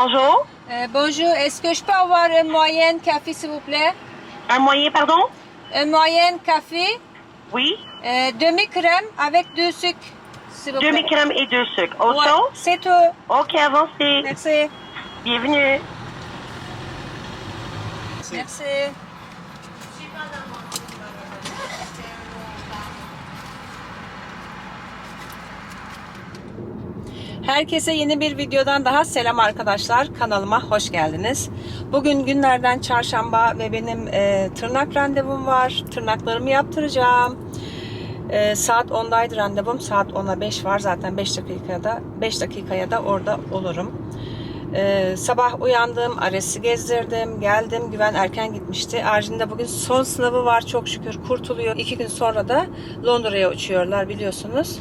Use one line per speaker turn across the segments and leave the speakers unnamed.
bonjour.
Euh, bonjour, est-ce que je peux avoir une moyenne café, s'il vous plaît?
Un moyen, pardon?
Une moyenne café,
Oui.
euh, demi-crème avec deux sucres, s'il vous plaît.
Demi-crème et deux sucres. Autre
Ouais, c'est tout.
OK, avancez.
Merci.
Bienvenue.
Merci. Herkese yeni bir videodan daha selam arkadaşlar. Kanalıma hoş geldiniz. Bugün günlerden çarşamba ve benim e, tırnak randevum var. Tırnaklarımı yaptıracağım. E, saat 10'daydı randevum. Saat 10'a 5 var. Zaten 5 dakikada 5 dakikaya da orada olurum. Ee, sabah uyandım, Ares'i gezdirdim, geldim. Güven erken gitmişti. Arjin'de bugün son sınavı var çok şükür kurtuluyor. İki gün sonra da Londra'ya uçuyorlar biliyorsunuz.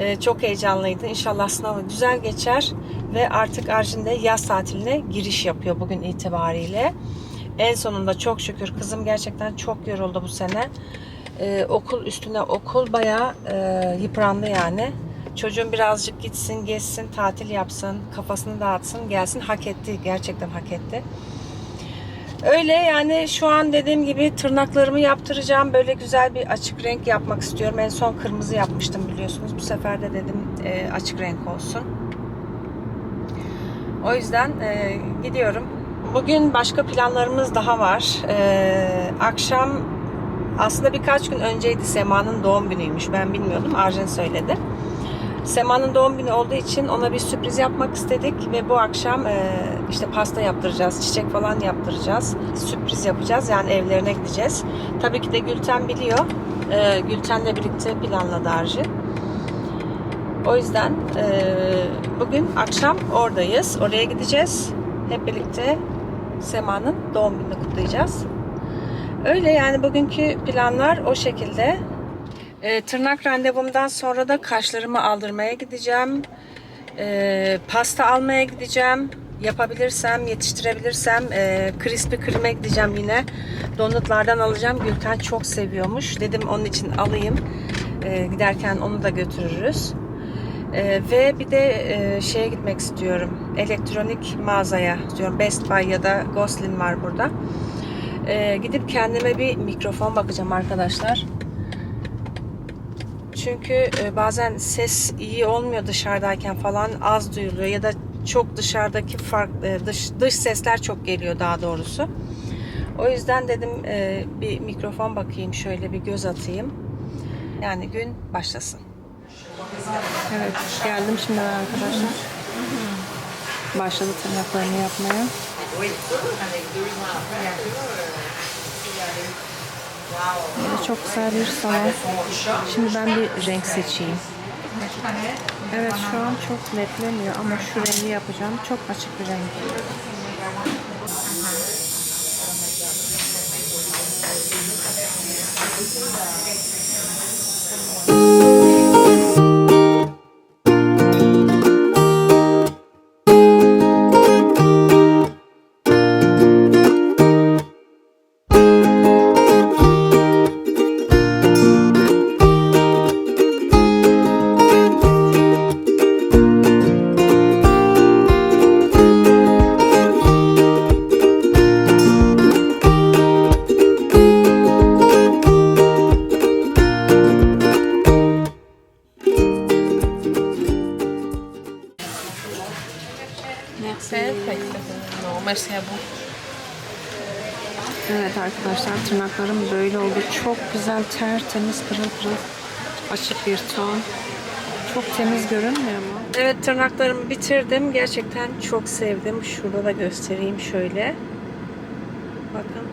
Ee, çok heyecanlıydı. İnşallah sınavı güzel geçer ve artık Arjin'de yaz tatiline giriş yapıyor bugün itibariyle. En sonunda çok şükür kızım gerçekten çok yoruldu bu sene. Ee, okul üstüne okul bayağı e, yıprandı yani. Çocuğun birazcık gitsin, gezsin, tatil yapsın, kafasını dağıtsın, gelsin. Hak etti, gerçekten hak etti. Öyle yani şu an dediğim gibi tırnaklarımı yaptıracağım. Böyle güzel bir açık renk yapmak istiyorum. En son kırmızı yapmıştım biliyorsunuz. Bu sefer de dedim e, açık renk olsun. O yüzden e, gidiyorum. Bugün başka planlarımız daha var. E, akşam aslında birkaç gün önceydi Sema'nın doğum günüymüş. Ben bilmiyordum. Arjen söyledi. Sema'nın doğum günü olduğu için ona bir sürpriz yapmak istedik ve bu akşam e, işte pasta yaptıracağız, çiçek falan yaptıracağız. Sürpriz yapacağız yani evlerine gideceğiz. Tabii ki de Gülten biliyor. E, Gülten'le birlikte planladı Arjin. O yüzden e, bugün akşam oradayız. Oraya gideceğiz. Hep birlikte Sema'nın doğum gününü kutlayacağız. Öyle yani bugünkü planlar o şekilde. E, tırnak randevumdan sonra da kaşlarımı aldırmaya gideceğim. E, pasta almaya gideceğim. Yapabilirsem, yetiştirebilirsem e, Krispy Kreme'e gideceğim yine. Donutlardan alacağım. Gülten çok seviyormuş. Dedim onun için alayım. E, giderken onu da götürürüz. E, ve bir de e, şeye gitmek istiyorum. Elektronik mağazaya diyorum. Best Buy ya da Goslin var burada. E, gidip kendime bir mikrofon bakacağım arkadaşlar. Çünkü e, bazen ses iyi olmuyor dışarıdayken falan az duyuluyor ya da çok dışarıdaki fark e, dış dış sesler çok geliyor daha doğrusu. O yüzden dedim e, bir mikrofon bakayım şöyle bir göz atayım. Yani gün başlasın. Evet geldim şimdi arkadaşlar. Başladı tırnaklarını yapmaya. Böyle çok güzel bir salon. Şimdi ben bir renk seçeyim. Evet şu an çok netlemiyor ama şu rengi yapacağım. Çok açık bir renk.
Non,
arkadaşlar tırnaklarım böyle oldu. Çok güzel tertemiz pırıl pırıl açık bir ton. Çok temiz görünmüyor mu? Evet tırnaklarımı bitirdim. Gerçekten çok sevdim. Şurada da göstereyim şöyle. Bakın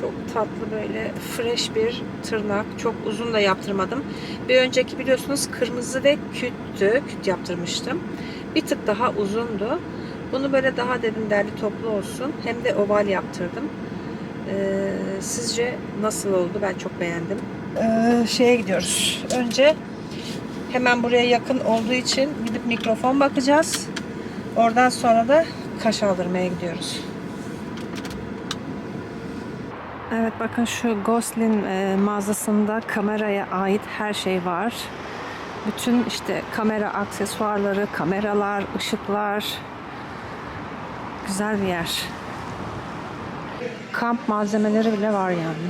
çok tatlı böyle fresh bir tırnak. Çok uzun da yaptırmadım. Bir önceki biliyorsunuz kırmızı ve küttü. Küt yaptırmıştım. Bir tık daha uzundu. Bunu böyle daha dedim derli toplu olsun. Hem de oval yaptırdım. Ee, sizce nasıl oldu? Ben çok beğendim. Ee, şeye gidiyoruz. Önce hemen buraya yakın olduğu için gidip mikrofon bakacağız. Oradan sonra da kaş aldırmaya gidiyoruz. Evet bakın şu Goslin e, mağazasında kameraya ait her şey var. Bütün işte kamera aksesuarları, kameralar, ışıklar, güzel bir yer. Kamp malzemeleri bile var yani.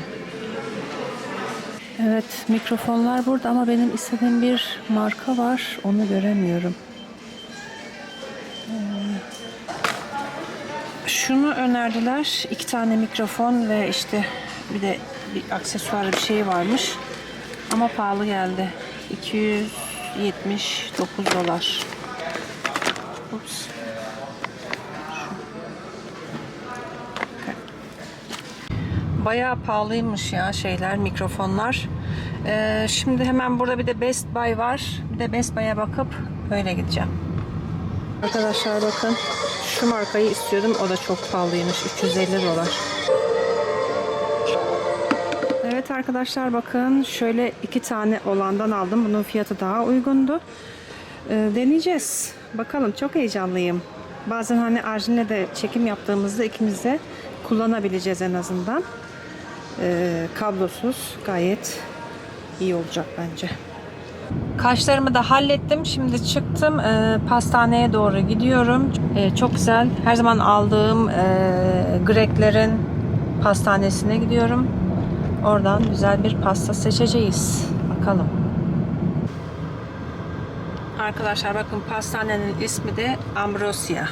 Evet, mikrofonlar burada ama benim istediğim bir marka var. Onu göremiyorum. Ee, Şunu önerdiler. iki tane mikrofon ve işte bir de bir aksesuar bir şey varmış. Ama pahalı geldi. 279 dolar. Bayağı pahalıymış ya şeyler, mikrofonlar. Ee, şimdi hemen burada bir de Best Buy var. Bir de Best Buy'a bakıp öyle gideceğim. Arkadaşlar bakın. Şu markayı istiyordum. O da çok pahalıymış. 350 dolar. Evet arkadaşlar bakın. Şöyle iki tane olandan aldım. Bunun fiyatı daha uygundu. Ee, deneyeceğiz. Bakalım çok heyecanlıyım. Bazen hani Arjin'le de çekim yaptığımızda ikimiz de kullanabileceğiz en azından. Ee, kablosuz gayet iyi olacak bence. Kaşlarımı da hallettim. Şimdi çıktım. Ee, pastaneye doğru gidiyorum. Ee, çok güzel. Her zaman aldığım e, Greklerin pastanesine gidiyorum. Oradan güzel bir pasta seçeceğiz. Bakalım. Arkadaşlar bakın pastanenin ismi de Ambrosia.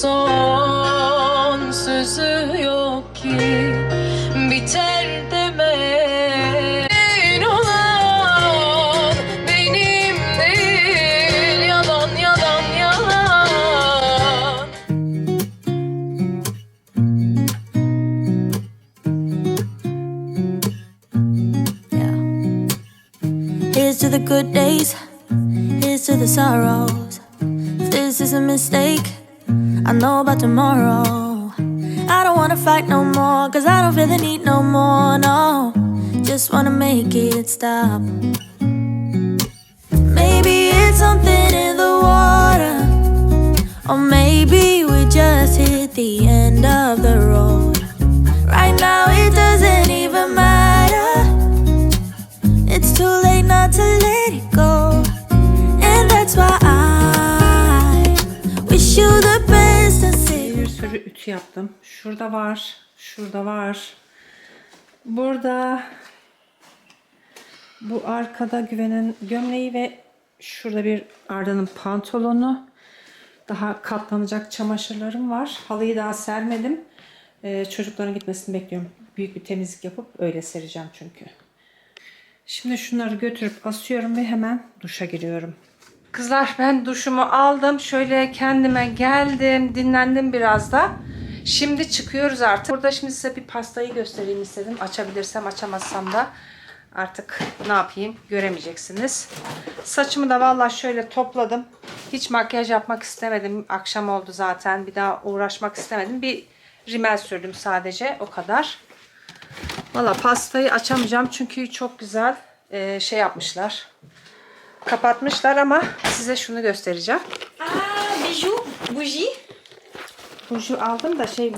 Son sözü yok ki. Biter demeyin olan benim değil yalan yalan yalan.
Here's to the good days, here's to the sorrows. If this is a mistake, I know about tomorrow. I don't wanna fight no more, cause I don't feel the need no more, no. Just wanna make it stop. Maybe it's something in the water, or maybe we just hit the end of the road. Right now, it doesn't even matter. It's too late not to let
yaptım. Şurada var. Şurada var. Burada bu arkada güvenin gömleği ve şurada bir Arda'nın pantolonu. Daha katlanacak çamaşırlarım var. Halıyı daha sermedim. Ee, çocukların gitmesini bekliyorum. Büyük bir temizlik yapıp öyle sereceğim çünkü. Şimdi şunları götürüp asıyorum ve hemen duşa giriyorum. Kızlar ben duşumu aldım. Şöyle kendime geldim. Dinlendim biraz da. Şimdi çıkıyoruz artık. Burada şimdi size bir pastayı göstereyim istedim. Açabilirsem açamazsam da artık ne yapayım göremeyeceksiniz. Saçımı da vallahi şöyle topladım. Hiç makyaj yapmak istemedim. Akşam oldu zaten. Bir daha uğraşmak istemedim. Bir rimel sürdüm sadece. O kadar. Valla pastayı açamayacağım çünkü çok güzel e, şey yapmışlar. Kapatmışlar ama size şunu göstereceğim.
Ah, bijou, bougie.
Ruju aldım da şey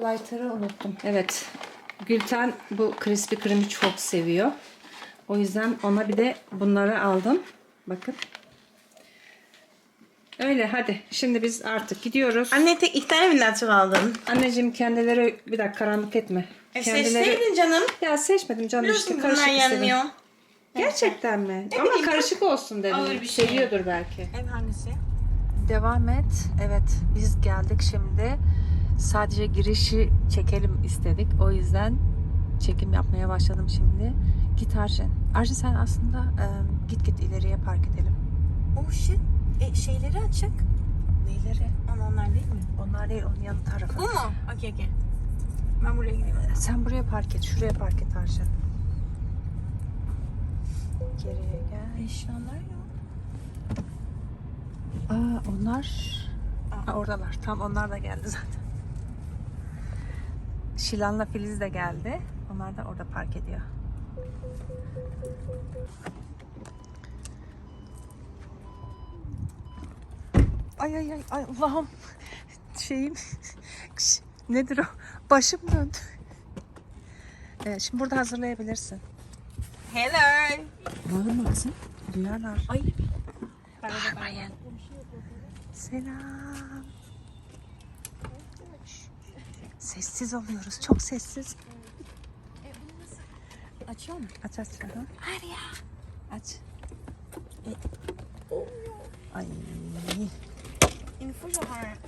lighter'ı unuttum. Evet. Gülten bu Krispy Kreme'i çok seviyor. O yüzden ona bir de bunları aldım. Bakın. Öyle hadi. Şimdi biz artık gidiyoruz.
Anne tek iki tane mi latte aldın?
Anneciğim kendileri bir dakika karanlık etme.
E seçseydin canım.
Ya seçmedim canım
Biliyorsun
işte
bunlar
karışık istedim. Gerçekten mi? Ama
bileyim,
karışık olsun dedim.
ağır bir şey.
Seviyordur belki.
Ev hangisi?
Devam et. Evet biz geldik şimdi. Sadece girişi çekelim istedik. O yüzden çekim yapmaya başladım şimdi. Git Arjen. Arjen sen aslında e, git git ileriye park edelim.
Oh shit. E, şeyleri açık.
Neyleri?
Ama onlar değil mi?
Onlar değil onun yan tarafı.
Bu mu? Okey okey. Ben buraya gideyim.
Sen buraya park et. Şuraya park et Arjen. Geriye gel.
Eşyalar yok.
Aa onlar Aa, oradalar. Tam onlar da geldi zaten. Şilan'la Filiz de geldi. Onlar da orada park ediyor. Ay ay ay ay Allah'ım. Şeyim nedir o? Başım döndü. Evet, şimdi burada hazırlayabilirsin.
Hello.
Bağırma kızım. Duyarlar. Ay. Bağırmayın. Selam. Sessiz oluyoruz. Çok sessiz.
Açıyor mu?
Aç aç. Hı hı. Aç. E, Ay.
Your heart.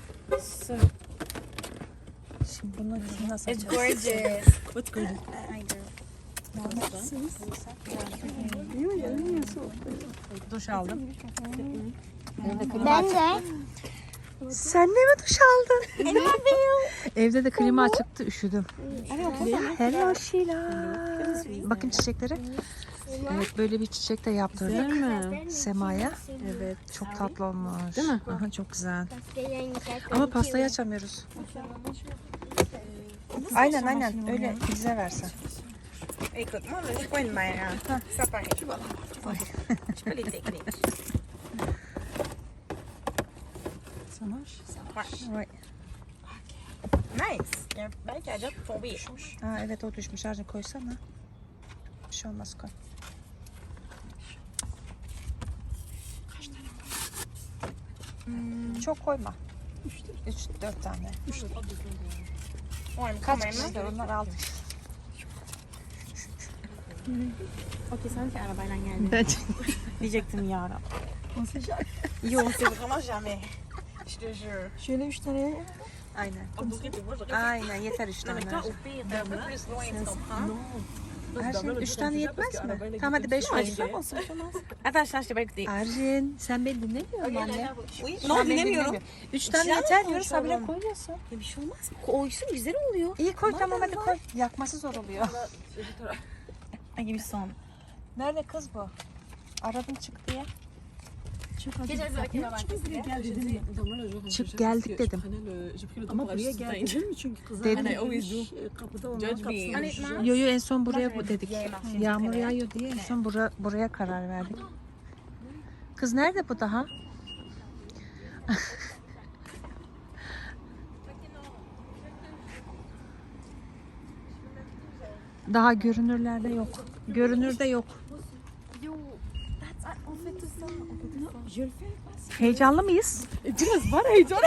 Şimdi bunu nasıl
It's
açacağız?
gorgeous.
What's good?
I do.
Duş aldım.
Ben de.
Sen de mi duş aldın? Evde de klima açıktı üşüdüm. Hello Sheila. Bakın çiçeklere. Evet böyle bir çiçek de yaptırdık. Sema'ya. Evet çok tatlı olmuş. Değil mi? Aha, çok güzel. Ama pastayı açamıyoruz. Aynen aynen öyle bize versen.
Écoute, moi, je suis pas une mère. Hein. Ça paraît. Je suis pas les techniques.
Vay.
Nice. Il y a un qui a déjà tombé.
Aa, evet o düşmüş. Arca koysana. Bir şey olmaz koy. Çok koyma. Üç, dört tane.
Ouais, mais
Kaç
quand même.
kişi var? Onlar altı kişi.
Ok, sanki arabayla geldi.
Ben
Diyecektim ya Rab. Yo, on sait vraiment jamais. Je te jure.
Şöyle üç tane. Aynen. Aynen yeter üç tane. Her şey üç tane yetmez mi? Tamam hadi beş olsun.
je t'ai pas écouté.
Arjin sen beni dinlemiyor musun anne? Sen beni
dinlemiyorum.
dinlemiyor. Üç tane yeter diyoruz habire koyuyorsun.
Ya bir şey olmaz. Koysun güzel oluyor.
İyi koy tamam hadi koy. Yakması zor oluyor.
Ay gibi son.
Nerede kız bu? Aradım çık diye. Çık geldik dedim.
Ama buraya geldin mi çünkü kızlar
Dedim.
kapıda onların kapısına
Yo yo en son buraya bu dedik. Yağmur yağıyor diye en son bura, buraya karar verdik. Kız nerede bu daha? Daha görünürlerde yok. Görünürde yok. Heyecanlı mıyız?
Biraz var heyecan.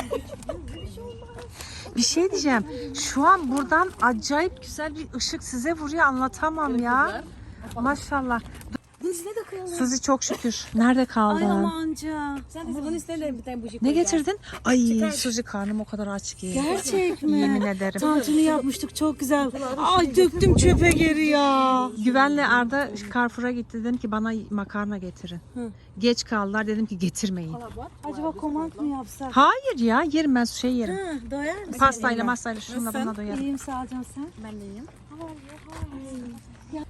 Bir şey diyeceğim. Şu an buradan acayip güzel bir ışık size vuruyor anlatamam ya. Maşallah. Suzi çok şükür. Nerede kaldın?
Amanca. Buradan isterler bir tane buji
Ne getirdin? Ay Suzi karnım o kadar aç ki.
Gerçek mi?
Yemin ederim.
Tantuni yapmıştık çok güzel. Ay döktüm çöpe geri ya.
Güvenle Arda Carrefour'a gitti dedim ki bana makarna getirin. Geç kaldılar dedim ki getirmeyin.
Acaba komand mı yapsak?
Hayır ya yerim ben şey yerim.
Ha, doyar mısın?
Pastayla masayla şununla buna doyarım.
İyiyim sağ ol canım sen. Ben de iyiyim.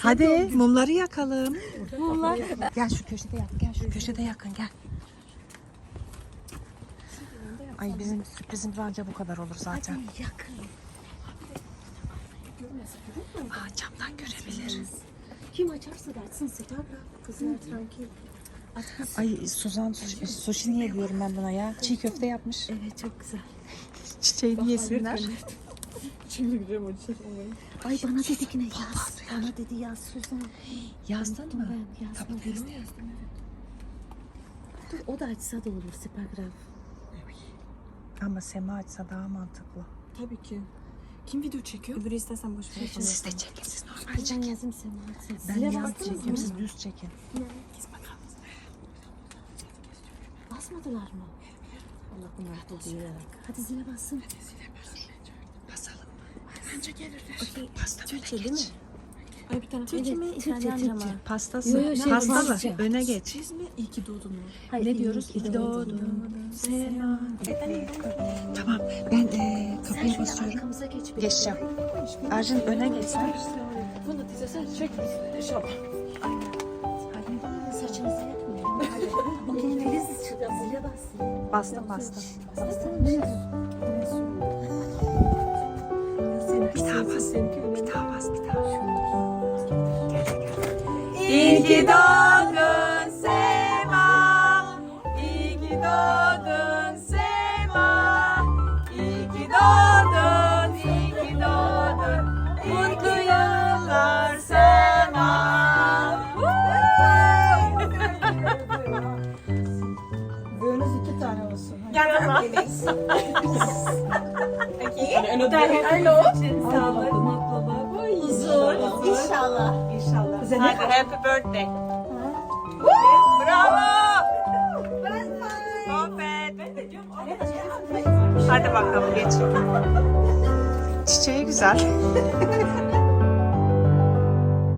Hadi mumları yakalım. Mumlar. Gel şu köşede yak. Gel şu köşede yakın gel. Ay bizim sürprizimiz anca bu kadar olur zaten. Aa, camdan görebilir.
Kim açarsa dersin Seda abla. Kızlar tranquil.
Ay Suzan sushi, sushi niye diyorum ben buna ya? Çiğ köfte yapmış.
Evet çok güzel.
Çiçeğini yesinler.
Ay bana dedi ki ne yaz. Bana dedi yaz Suzan.
Yazdın mı?
Ben yazdım.
Tamam,
Gülü yazdım. Dur o da açsa da olur Sipagraf.
Ama Sema açsa daha mantıklı.
Tabii ki. Kim video çekiyor? Öbürü istesen boş ver.
Siz de çekin siz normal
Ay ben
çekin.
yazayım Sema açsın.
Ben
Zile
yan
bastınız
çekeyim
mı?
siz düz çekin.
Basmadılar mı? Allah bunlar bu değil. Hadi zile bassın.
Basalım Bence gelirler. Pasta Türkçe
Değil mi?
Ay bir tane
Türkçe mi? İtalyanca mı?
Pastası.
Yo, yo, şey,
Pastalı.
Fransızca.
Öne geç.
Siz mi? İyi ki doğdun mu?
Hayır,
Ne diyoruz? İyi doğdun. Selam. Tamam ben e, kapıyı basıyorum. Geçeceğim. Arjun öne geç sen.
Bunu dize sen çek. Şap.
Saçınızı yapmayın. Okey Filiz zile bassın.
Bastım bastım.
Bassana
daha bas. Bir daha bas. Bir daha. İyi ki doğdun
Hadi happy birthday. Bravo. Aferin. Hadi bakalım geç. Çiçeği güzel.